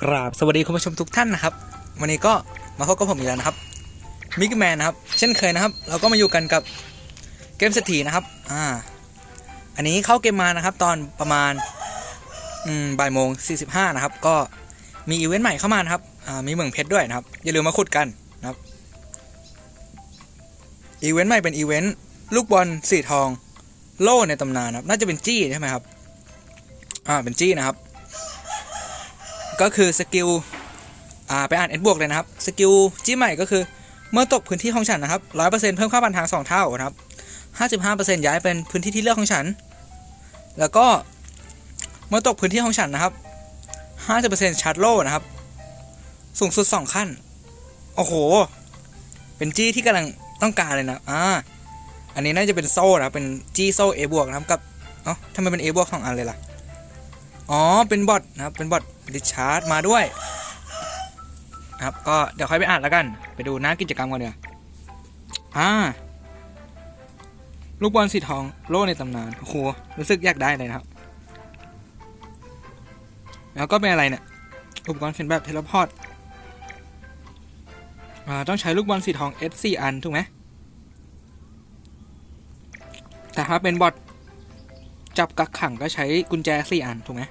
กราบสวัสดีคุณผู้ชมทุกท่านนะครับ วันนี้ก็มาพบกับผมอีกแล้วนะครับมิกแมนนะครับ เช่นเคยนะครับ เราก็มาอยู่กันกับเกมเศรษฐีนะครับอ่าอันนี้เข้าเกมมานะครับ ตอนประมาณอืมบ่ายโมง45นะครับ ก็ มีอีเวนต์ใหม่เข้ามานะครับมีเมืองเพชรด้วยนะครับ อย่าลืมมาขุดกันนะครับ อีเวนต์ใหม่เป็นอีเวนต์ลูกบอลสีทอง โล่ในตำนานนะครับ น่าจะเป็นจี้ใช่ไหมครับ อ่า เป็นจี้นะครับ ก็คือสกิล อ่า ไปอ่านเอ็ดบวกเลยนะครับ สกิลจี้ใหม่ก็คือ เมื่อตกพื้นที่ของฉันนะครับร้อยเปอร์เซ็นต์เพิ่มค่าพันทางสองเท่านะครับห้าสิบห้าเปอร์เซ็นต์ย้ายเป็นพื้นที่ที่เลือกของฉัน แล้วก็เมื่อตกพื้นที่ของฉันนะครับ ห้าสิบเปอร์เซ็นต์ชาร์จโล่นะครับ สูงสุดสองขั้น โอ้โห เป็นจี้ที่กำลังต้องการเลยนะ อ่า อันนี้น่าจะเป็นโซ่นะเป็นจี้โซ่เอบวกนะครับกับ เอ้าทำไมเป็นเอบวกสองอันเลยล่ะ อ๋อ เป็นบอทนะครับ เป็นบอทดิชาร์จมาด้วยนะครับ ก็เดี๋ยวค่อยไปอ่านแล้วกัน ไปดูหน้ากิจกรรมกันเดี๋ยวอ่า ลูกบอลสีทองโล่ในตำนาน โอ้โห รู้สึกอยากได้เลยนะครับ แล้วก็เป็นอะไรเนี่ยอุปกรณ์เขียนแบบเทเลพอร์ตต้องใช้ลูกบอลสีทอง S 4 อัน ถูกไหมแต่ถ้าเป็นบอทจับกักขังก็ใช้กุญแจสี่อัน ถูกไหม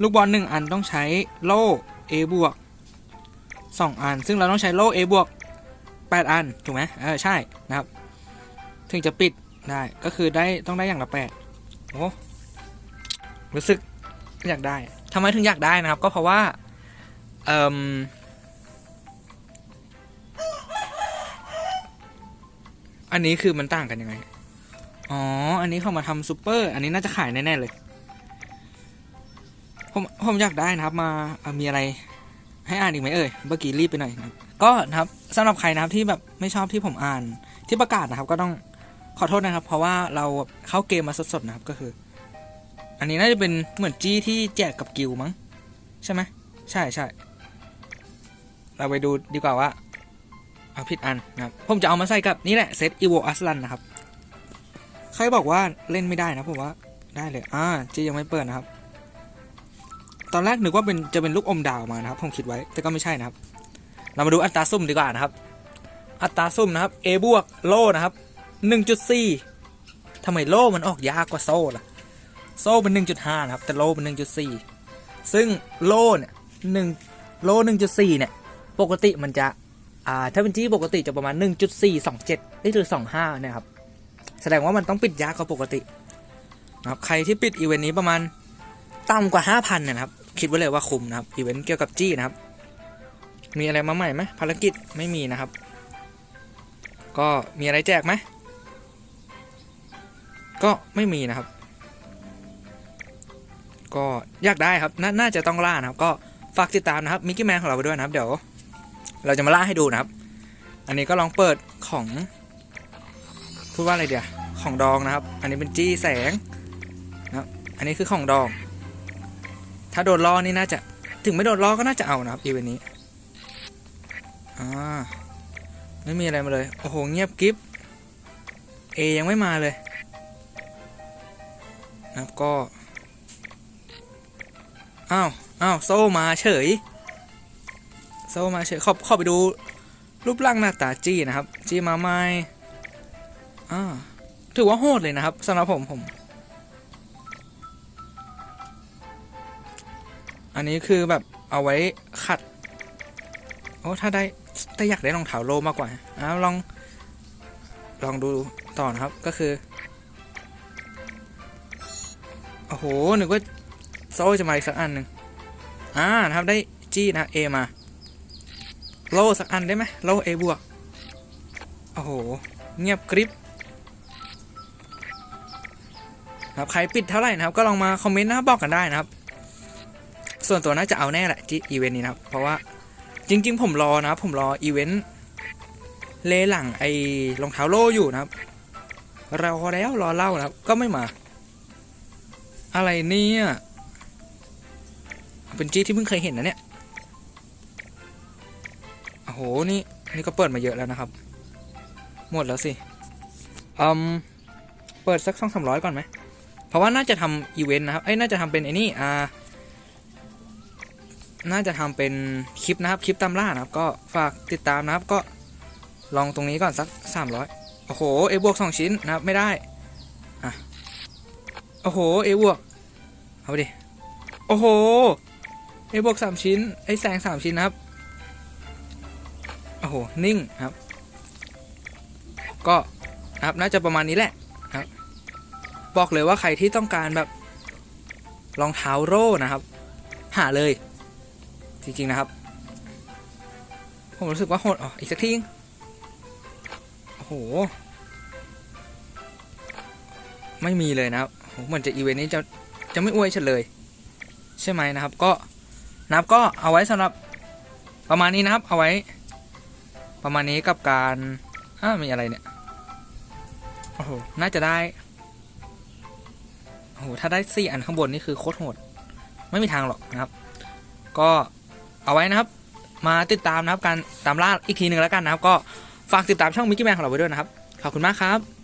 ลูกบอลหนึ่งอันต้องใช้โล่ A บวกสองอัน ซึ่งเราต้องใช้โล่ A บวกแปดอัน ถูกไหมเออ ใช่นะครับ ถึงจะปิดได้ก็คือได้ต้องได้อย่างละแปดโอ้รู้สึกอยากได้ ทำไมถึงอยากได้นะครับ ก็เพราะว่าเอ่มอันนี้คือมันต่างกันยังไง อ๋อ อันนี้เขามาทำซูเปอร์ อันนี้น่าจะขายแน่ๆเลย ผม ผมอยากได้นะครับ มามีอะไร ให้อ่านอีกไหมเอ่ย เมื่อกี้รีบไปหน่อยนะก็นะครับสำหรับใครนะครับที่แบบไม่ชอบที่ผมอ่านที่ประกาศนะครับ ก็ต้องขอโทษนะครับ เพราะว่าเราเข้าเกมมาสดๆนะครับก็คือ อันนี้น่าจะเป็นเหมือนจี้ที่แจกกับกิลมั้ง ใช่ไหมใช่ใช่เราไปดูดีกว่าว่าเอาผิดอันนะครับ ผมจะเอามาใส่กับนี่แหละเซตอีโวอัสลันนะครับ ใครบอกว่าเล่นไม่ได้นะผมว่าได้เลย อ่าจียังไม่เปิดนะครับ ตอนแรกนึกว่าเป็นจะเป็นลูกอมดาวมานะครับ ผมคิดไว้ แต่ก็ไม่ใช่นะครับ เรามาดูอัตราซุ่มดีกว่านะครับ อัตราซุ่มนะครับ A บวกโลนะครับ 1.4ทำไมโลมันออกยากกว่าโซ่ล่ะ โซ่เป็น 1.5 นะครับ แต่โลเป็น 1.4 ซึ่งโลเนี่ย1โล่1.4 เนี่ย ปกติมันจะอ่าถ้าเป็นจี้ปกติจะประมาณ 1.427เอ้หรือ 25เนี่ยครับ แสดงว่ามันต้องปิดยากกว่าปกตินะครับใครที่ปิดอีเวนต์นี้ประมาณต่ำกว่า 5,000เนี่ยนะครับ คิดไว้เลยว่าคุ้มนะครับอีเวนต์เกี่ยวกับจี้นะครับ มีอะไรมาใหม่ไหมภารกิจไม่มีนะครับ ก็มีอะไรแจกไหมก็ไม่มีนะครับ ก็อยากได้ครับนน่าจะต้องล่านะครับ ก็ฝากติดตามนะครับมิกกี้แมนของเราไปด้วยนะครับ เดี๋ยว เราจะมาล่าให้ดูนะครับ อันนี้ก็ลองเปิดของพูดว่าอะไรเดี๋ยวของดองนะครับ อันนี้เป็นจี้แสงนะครับ อันนี้คือของดอง ถ้าโดนล้อนี่น่าจะถึงไม่โดนล้อก็น่าจะเอานะครับอีเวนต์นี้อ่าไม่มีอะไรมาเลยโอ้โหเงียบกิฟเอยังไม่มาเลยนะครับก็ อ้าวอ้าวโซมาเฉยโซมาเฉยขอขอไปดู รูปร่างหน้าตาจี้นะครับ จี้มาใหม่อ่าถือว่าโหดเลยนะครับสำหรับผมผม อันนี้คือแบบเอาไว้ขัดโอ้ถ้าได้แต่อยากได้รองเท้าโลมากกว่าอ่าลองลองดูต่อนะครับก็คือโอ้โหนึกว่า โซ่จะมาอีกสักอันหนึ่งอ่านะครับได้จี้นะเอมา โลสักอันได้ไหมโลเอบวก โอ้โห เงียบกริบครับใครปิดเท่าไหร่นะครับ ก็ลองมาคอมเมนต์นะบบอกกันได้นะครับ ส่วนตัวน่าจะเอาแน่แหละที่อีเวนต์นี้นะครับ เพราะว่าจริง ๆ ผมรอนะครับ ผมรออีเวนต์เลหลังไอ้รองเท้าโลอยู่นะครับรอแล้วรอเล่านะครับ ก็ไม่มา อะไรเนี่ย เป็นจีที่เพิ่งเคยเห็นนะเนี่ยโหนี่นี่ก็เปิดมาเยอะแล้วนะครับ หมดแล้วสิอืมเปิดสักสองสามร้อยก่อนไหมเพราะว่าน่าจะทำอีเวนต์นะครับเอ้ยน่าจะทำเป็นไอ้นี่อ่าน่าจะทำเป็นคลิปนะครับ คลิปตามล่านะครับ ก็ฝากติดตามนะครับ ก็ลองตรงนี้ก่อนสักสามร้อยโอ้โห เอบวกสองชิ้นนะครับ ไม่ได้ อะ โอ้โห เอบวก เอาไปดิ โอ้โห เอบวกสามชิ้น ไอ้แสงสามชิ้นนะครับโอ้โห นิ่งครับ ก็ครับน่าจะประมาณนี้แหละครับ บอกเลยว่าใครที่ต้องการแบบรองเท้าโร่นะครับ หาเลย จริง ๆ นะครับ ผมรู้สึกว่าโหดอ๋ออีกสักทีนึงโอ้โห ไม่มีเลยนะครับเหมือนจะอีเวนต์นี้จะจะไม่อวยเฉลย ใช่ไหมนะครับ ก็ นะครับก็เอาไว้สำหรับประมาณนี้นะครับ เอาไว้ ประมาณนี้กับการอ่ามีอะไรเนี่ยโอ้โหน่าจะได้โอ้โหถ้าได้สี่อันข้างบนนี่คือโคตรโหด ไม่มีทางหรอกนะครับ ก็เอาไว้นะครับ มาติดตามนะครับการตามล่าอีกทีหนึ่งแล้วกันนะครับ ก็ฝากติดตามช่องมิกกี้แมนของเราไว้ด้วยนะครับขอบคุณมากครับ